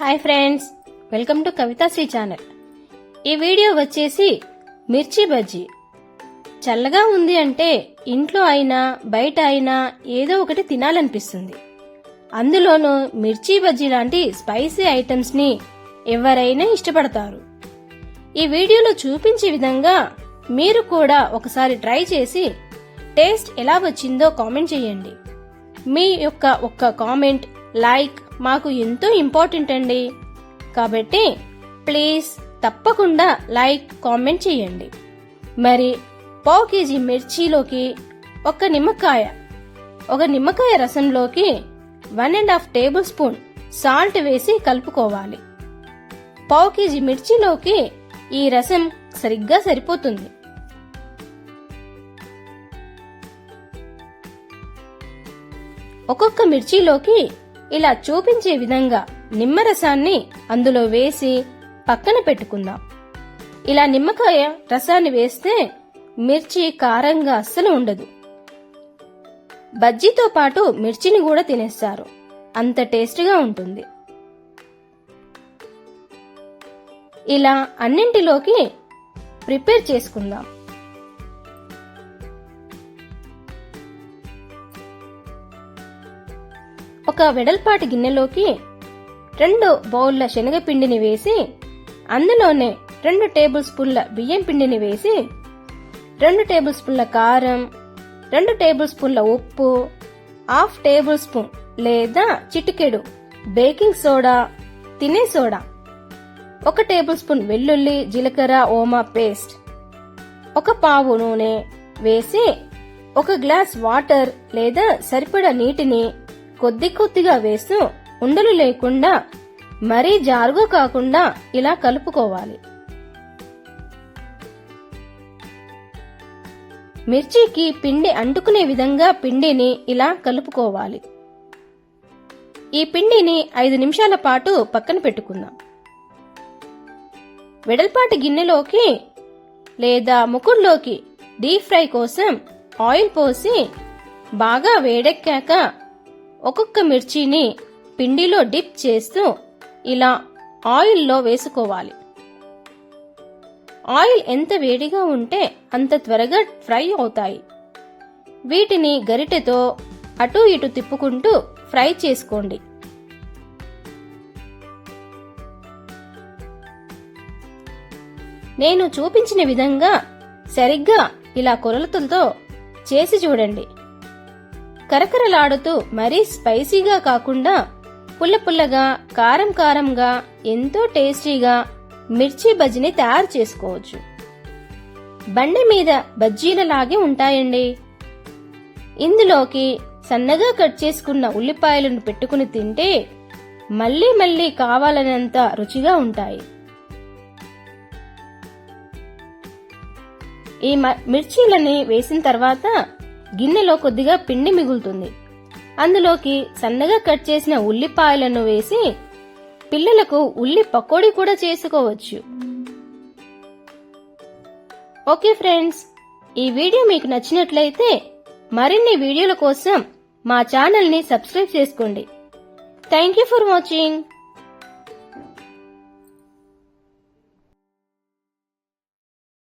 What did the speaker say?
Hi friends welcome to Kavithasri channel. ఈ video వచ్చేసి మిర్చి బజ్జీ. చల్లగా ఉంది అంటే ఇంట్లో అయినా బయట అయినా ఏదో ఒకటి తినాలనిపిస్తుంది. అందులోనూ మిర్చి బజ్జీ లాంటి స్పైసీ ఐటమ్స్ని ఎవరైనా ఇష్టపడతారు. ఈ వీడియోలో చూపించే విధంగా మీరు కూడా ఒకసారి ట్రై చేసి టేస్ట్ ఎలా వచ్చిందో కామెంట్ చేయండి. మీ యొక్క ఒక్క కామెంట్ లైక్ మాకు ఎంతో ఇంపార్టెంట్ అండి. కాబట్టి ప్లీజ్ తప్పకుండా లైక్ కామెంట్ చేయండి. మరి పావు కేజీ మిర్చిలోకి ఒక నిమ్మకాయ ఒక నిమ్మకాయ రసంలోకి one and half tablespoon salt వేసి కలుపుకోవాలి. పావు కేజీ మిర్చిలోకి ఈ రసం సరిగ్గా సరిపోతుంది. ఒక్కొక్క మిర్చిలోకి ఇలా చూపించే విధంగా నిమ్మరసాన్ని అందులో వేసి పక్కన పెట్టుకుందాం. ఇలా నిమ్మకాయ రసాన్ని వేస్తే మిర్చి కారంగా అస్సలు ఉండదు. బజ్జీతో పాటు మిర్చిని కూడా తినేస్తారు. అంత టేస్ట్గా ఉంటుంది. ఇలా అన్నింటిలోకి ప్రిపేర్ చేసుకుందాం. ఒక వెడల్పాటి గిన్నెలోకి రెండు బౌల్ల శనగపిండిని వేసి అందులోనే రెండు టేబుల్ స్పూన్ల బియ్యం పిండిని వేసి రెండు టేబుల్ స్పూన్ల కారం రెండు టేబుల్ స్పూన్ల ఉప్పు హాఫ్ టేబుల్ స్పూన్ లేదా చిటికెడు బేకింగ్ సోడా తినే సోడా ఒక టేబుల్ స్పూన్ వెల్లుల్లి జీలకర్ర ఓమా పేస్ట్ ఒక పావు నూనె వేసి ఒక గ్లాస్ వాటర్ లేదా సరిపడా నీటిని కొద్ది కొద్దిగా వేస్తూ ఉండలు లేకుండా మరీ జారుగు కాకుండా ఇలా కలుపుకోవాలి. మిర్చికి పిండి అంటుకునే విధంగా పిండిని ఇలా కలుపుకోవాలి. ఈ పిండిని ఐదు నిమిషాల పాటు పక్కన పెట్టుకుందాం. వెడల్పాటి గిన్నెలోకి లేదా ముకుడులోకి డీప్ ఫ్రై కోసం ఆయిల్ పోసి బాగా వేడెక్కాక ఒక్కొక్క మిర్చిని పిండిలో డిప్ చేస్తూ ఇలా ఆయిల్లో వేసుకోవాలి. ఆయిల్ ఎంత వేడిగా ఉంటే అంత త్వరగా ఫ్రై అవుతాయి. వీటిని గరిటెతో అటు ఇటు తిప్పుకుంటూ ఫ్రై చేసుకోండి. నేను చూపించిన విధంగా సరిగ్గా ఇలా కొలతలతో చేసి చూడండి. కరకరలాడుతూ మరీ స్పైసీగా కాకుండా పుల్ల పుల్లగా కారం కారంగా ఎంతో టేస్టీగా మిర్చి బజ్జీని తయారు చేసుకోవచ్చు. బండి మీద బజ్జీలలాగే ఉంటాయండి. ఇందులోకి సన్నగా కట్ చేసుకున్న ఉల్లిపాయలను పెట్టుకుని తింటే మళ్ళీ మళ్ళీ కావాలనంత రుచిగా ఉంటాయి. ఈ మ- మిర్చీలని వేసిన తర్వాత గిన్నెలో కొద్దిగా పిండి మిగులుతుంది. అందులోకి సన్నగా కట్ చేసిన ఉల్లిపాయలను వేసి పిల్లలకు ఉల్లి పకోడీ కూడా చేసుకోవచ్చు. ఓకే ఫ్రెండ్స్ ఈ వీడియో మీకు నచ్చినట్లయితే మరిన్ని వీడియోల కోసం మా ఛానల్ని సబ్స్క్రైబ్ చేసుకోండి. Thank you for watching.